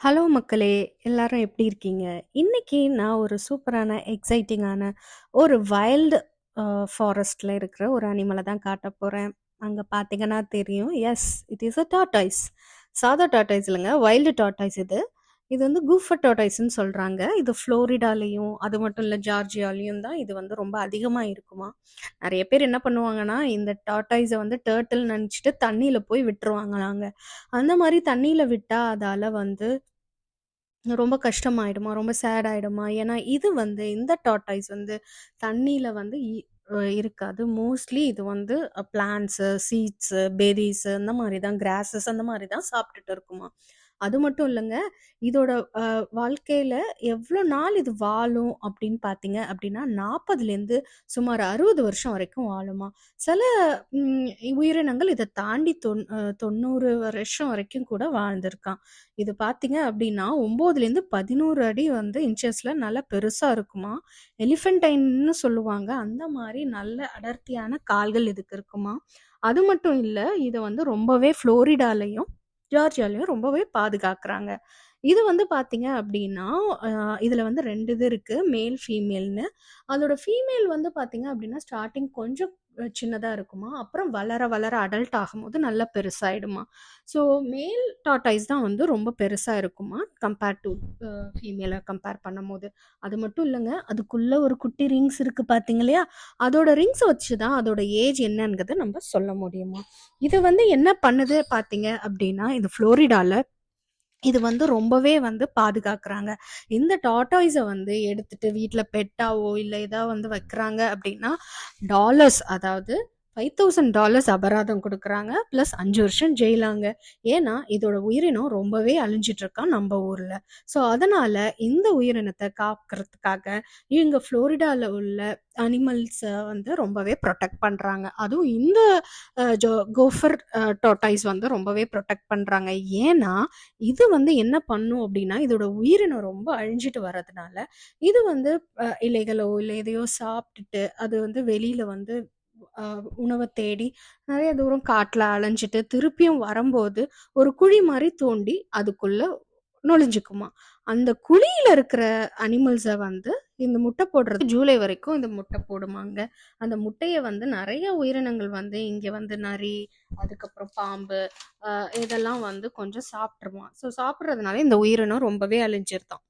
Hello மக்களே! எல்லாரும் எப்படி இருக்கீங்க? இன்னைக்கு நான் ஒரு சூப்பரான, எக்ஸைட்டிங்கான ஒரு வைல்டு ஃபாரஸ்டில் இருக்கிற ஒரு அனிமலை தான் காட்ட போகிறேன் அங்கே பார்த்தீங்கன்னா தெரியும். Yes it is a tortoise. சாதா டாட்டாய்ஸ் இல்லைங்க வைல்டு டாட்டாய்ஸ் இது. இது வந்து கூஃபர் சொல்கிறாங்க சொல்றாங்க. இது ஃப்ளோரிடாலயும், அது மட்டும் இல்ல ஜார்ஜியாலயும் தான் இது வந்து ரொம்ப அதிகமா இருக்குமா நிறைய பேர் என்ன பண்ணுவாங்கன்னா, இந்த டார்டாய்ஸ வந்து டேர்ட்டில் நினச்சிட்டு தண்ணியில் போய் விட்டுருவாங்களாங்க. அந்த மாதிரி தண்ணியில் விட்டா அதால வந்து ரொம்ப கஷ்டமாயிடுமா, ரொம்ப சேட் ஆயிடுமா. ஏன்னா, இது வந்து இந்த டார்டாய்ஸ் வந்து தண்ணியில் வந்து இருக்காது. மோஸ்ட்லி இது வந்து அ பிளான்ட்ஸு, சீட்ஸு, பெரிஸு அந்த மாதிரி தான் கிராஸஸ் அந்த மாதிரி தான் சாப்பிட்டுட்டு இருக்குமா அது மட்டும் இல்லைங்க இதோட வாழ்க்கையில் வாழ்க்கையில நாள் இது வாழும் அப்படின்னு பார்த்தீங்க அப்படின்னா, 40லேருந்து சுமார் 60 வருஷம் வரைக்கும் வாழுமாம். சில உயிரினங்கள் இதை தாண்டி தொன் தொண்ணூறு வருஷம் வரைக்கும் கூட வாழ்ந்திருக்கான் இது பார்த்தீங்க அப்படின்னா, 9லேருந்து 11 அடி வந்து இன்ச்சஸில் நல்லா பெருசாக இருக்குமா எலிஃபென்டைன்னு சொல்லுவாங்க. அந்த மாதிரி நல்ல அடர்த்தியான கால்கள் இதுக்கு இருக்குமா அது மட்டும் இல்லை இதை வந்து ரொம்பவே ஃப்ளோரிடாலையும் ஜார்ஜியாலையும் ரொம்பவே பாதுகாக்கிறாங்க இது வந்து பார்த்தீங்க அப்படின்னா, இதில் இதுல வந்து ரெண்டு இது இருக்கு. மேல், ஃபீமேல்ன்னு. அதோட ஃபீமேல் வந்து பார்த்தீங்க அப்படின்னா, ஸ்டார்டிங் கொஞ்சம் சின்னதாக இருக்குமா அப்புறம் வளர, வளர அடல்ட் ஆகும்போது நல்லா பெருசாகிடுமா ஸோ மேல் டார்டாய்ஸ் தான் வந்து ரொம்ப பெருசாக இருக்குமா கம்பேர் டூ ஃபீமேலை கம்பேர் கம்பேர் பண்ணும்போது. அது மட்டும் இல்லைங்க அதுக்குள்ளே ஒரு குட்டி ரிங்ஸ் இருக்குது பார்த்தீங்க இல்லையா? அதோட ரிங்ஸ் வச்சு தான் அதோட ஏஜ் என்னங்கிறத நம்ம சொல்ல முடியுமா இது வந்து என்ன பண்ணுது பார்த்தீங்க அப்படின்னா, இது ஃப்ளோரிடாவில் இது வந்து ரொம்பவே வந்து பாதுகாக்கிறாங்க. இந்த டாட்டாய்ஸை வந்து எடுத்துட்டு வீட்டில் பெட்டாவோ, இல்லை ஏதாவது வந்து வைக்கிறாங்க அப்படின்னா, டாலர்ஸ் அதாவது $5000 அபராதம் கொடுக்குறாங்க. ப்ளஸ் அஞ்சு வருஷம் ஜெயிலாங்க. ஏன்னா, இதோட உயிரினம் ரொம்பவே அழிஞ்சிட்டு நம்ம ஊரில். ஸோ, அதனால் இந்த உயிரினத்தை காக்கிறதுக்காக இங்கே ஃப்ளோரிடாவில் உள்ள அனிமல்ஸை வந்து ரொம்பவே ப்ரொடெக்ட் பண்ணுறாங்க அதுவும் இந்த ஜோ கோஃபர் டோட்டாய்ஸ் வந்து ரொம்பவே ப்ரொடெக்ட் பண்ணுறாங்க ஏன்னா, இது வந்து என்ன பண்ணும் அப்படின்னா, இதோட உயிரினம் ரொம்ப அழிஞ்சிட்டு வர்றதுனால இது வந்து இலைகளோ, இல்லை எதையோ சாப்பிட்டுட்டு அது வந்து வெளியில் வந்து உணவை தேடி நிறைய தூரம் காட்டில் அலைஞ்சிட்டு திருப்பியும் வரும்போது ஒரு குழி மாதிரி தோண்டி அதுக்குள்ள நுழைஞ்சுக்குமாம். அந்த குழியில இருக்கிற அனிமல்ஸை வந்து இந்த முட்டை போடுறது ஜூலை வரைக்கும் இந்த முட்டை போடுமாங்க. அந்த முட்டையை வந்து நிறைய உயிரினங்கள் வந்து இங்கே வந்து நரி, அதுக்கப்புறம் பாம்பு, இதெல்லாம் வந்து கொஞ்சம் சாப்பிட்ருமா ஸோ, சாப்பிட்றதுனால இந்த உயிரினம் ரொம்பவே அழிஞ்சிருதாம்.